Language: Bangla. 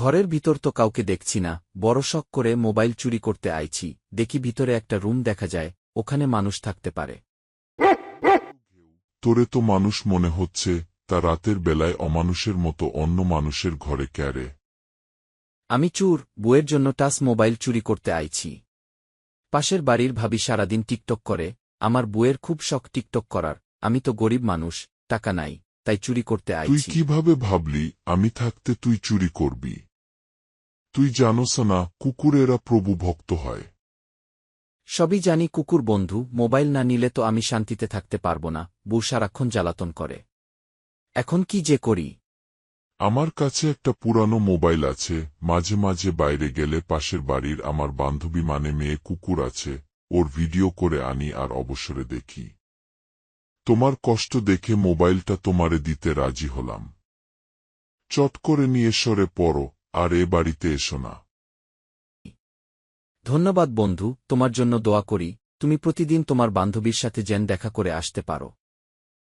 ঘরের ভিতর তো কাউকে দেখছি না বড় শখ করে মোবাইল চুরি করতে আইছি দেখি ভিতরে একটা রুম দেখা যায় ওখানে মানুষ থাকতে পারে। তোরে তো মানুষ মনে হচ্ছে তা রাতের বেলায় অমানুষের মতো অন্য মানুষের ঘরে ক্যারে। আমি চুর বউয়ের জন্য টাচ মোবাইল চুরি করতে আইছি। পাশের বাড়ির ভাবি সারাদিন টিকটক করে আমার বউয়ের খুব শখ টিকটক করার আমি তো গরিব মানুষ টাকা নাই তাই চুরি করতে তুই আইছি। কীভাবে ভাবলি আমি থাকতে তুই চুরি করবি? তুই জানোস না কুকুরেরা প্রভু ভক্ত হয়। সবই জানি কুকুর বন্ধু মোবাইল না নিলে তো আমি শান্তিতে থাকতে পারব না বউ সারাক্ষণ জ্বালাতন করে। এখন কি যে করি? আমার কাছে একটা পুরানো মোবাইল আছে মাঝে মাঝে বাইরে গেলে পাশের বাড়ির আমার বান্ধবী মানে মেয়ে কুকুর আছে ওর ভিডিও করে আনি আর অবসরে দেখি। তোমার কষ্ট দেখে মোবাইলটা তোমারে দিতে রাজি হলাম। চট করে নিয়ে সরে পড়ো আর এ বাড়িতে এসো না। ধন্যবাদ বন্ধু, তোমার জন্য দোয়া করি, তুমি প্রতিদিন তোমার বান্ধবীর সাথে জেন দেখা করে আসতে পারো।